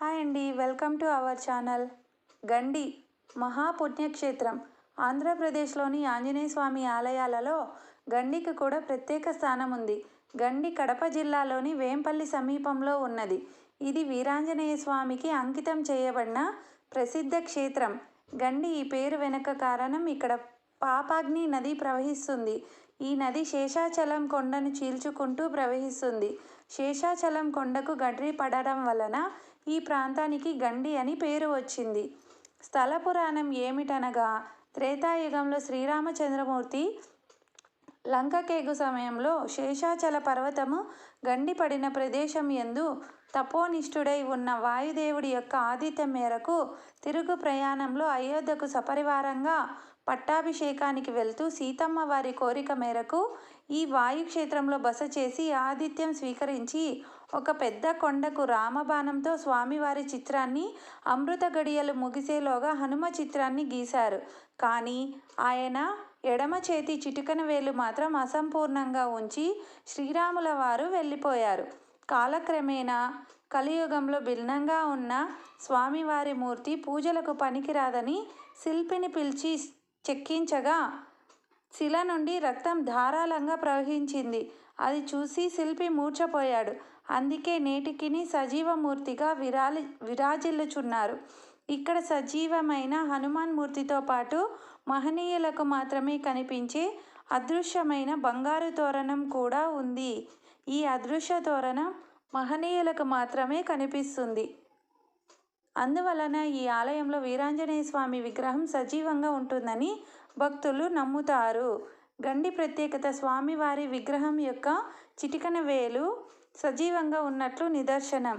Hi అండి welcome to our channel. Gandi మహాపుణ్యక్షేత్రం. ఆంధ్రప్రదేశ్లోని ఆంజనేయ స్వామి ఆలయాలలో గండికి కూడా ప్రత్యేక స్థానం ఉంది. గండి కడప జిల్లాలోని వేంపల్లి సమీపంలో ఉన్నది. ఇది వీరాంజనేయ స్వామికి అంకితం చేయబడిన ప్రసిద్ధ క్షేత్రం. గండి ఈ పేరు వెనుక కారణం ఇక్కడ పాపాగ్ని నది ప్రవహిస్తుంది. ఈ నది శేషాచలం కొండను చీల్చుకుంటూ ప్రవహిస్తుంది. శేషాచలం కొండకు గడ్రి పడడం వలన ఈ ప్రాంతానికి గండి అని పేరు వచ్చింది. స్థల పురాణం ఏమిటనగా త్రేతాయుగంలో శ్రీరామచంద్రమూర్తి లంకకేగు సమయంలో శేషాచల పర్వతము గండిపడిన ప్రదేశం యందు తపోనిష్ఠుడై ఉన్న వాయుదేవుడి యొక్క ఆతిథ్యం మేరకు తిరుగు ప్రయాణంలో అయోధ్యకు సపరివారంగా పట్టాభిషేకానికి వెళ్తూ సీతమ్మ వారి కోరిక మేరకు ఈ వాయుక్షేత్రంలో బస చేసి ఆతిథ్యం స్వీకరించి ఒక పెద్ద కొండకు రామబాణంతో స్వామివారి చిత్రాన్ని అమృత గడియలు ముగిసేలోగా హనుమ చిత్రాన్ని గీశారు. కానీ ఆయన ఎడమ చేతి చిటికన వేలు మాత్రం అసంపూర్ణంగా ఉంచి శ్రీరాముల వారు వెళ్ళిపోయారు. కాలక్రమేణా కలియుగంలో భిన్నంగా ఉన్న స్వామివారి మూర్తి పూజలకు పనికిరాదని శిల్పిని పిలిచి చెక్కించగా శిల నుండి రక్తం ధారాళంగా ప్రవహించింది. అది చూసి శిల్పి మూర్ఛపోయాడు. అందుకే నేటికిని సజీవమూర్తిగా విరాలి విరాజిల్లుచున్నారు. ఇక్కడ సజీవమైన హనుమాన్ మూర్తితో పాటు మహనీయులకు మాత్రమే కనిపించే అదృశ్యమైన బంగారు తోరణం కూడా ఉంది. ఈ అదృశ్య తోరణం మహనీయులకు మాత్రమే కనిపిస్తుంది. అందువలన ఈ ఆలయంలో వీరాంజనేయ స్వామి విగ్రహం సజీవంగా ఉంటుందని భక్తులు నమ్ముతారు. గండి ప్రత్యేకత స్వామివారి విగ్రహం యొక్క చిటికన వేలు సజీవంగా ఉన్నట్లు నిదర్శనం.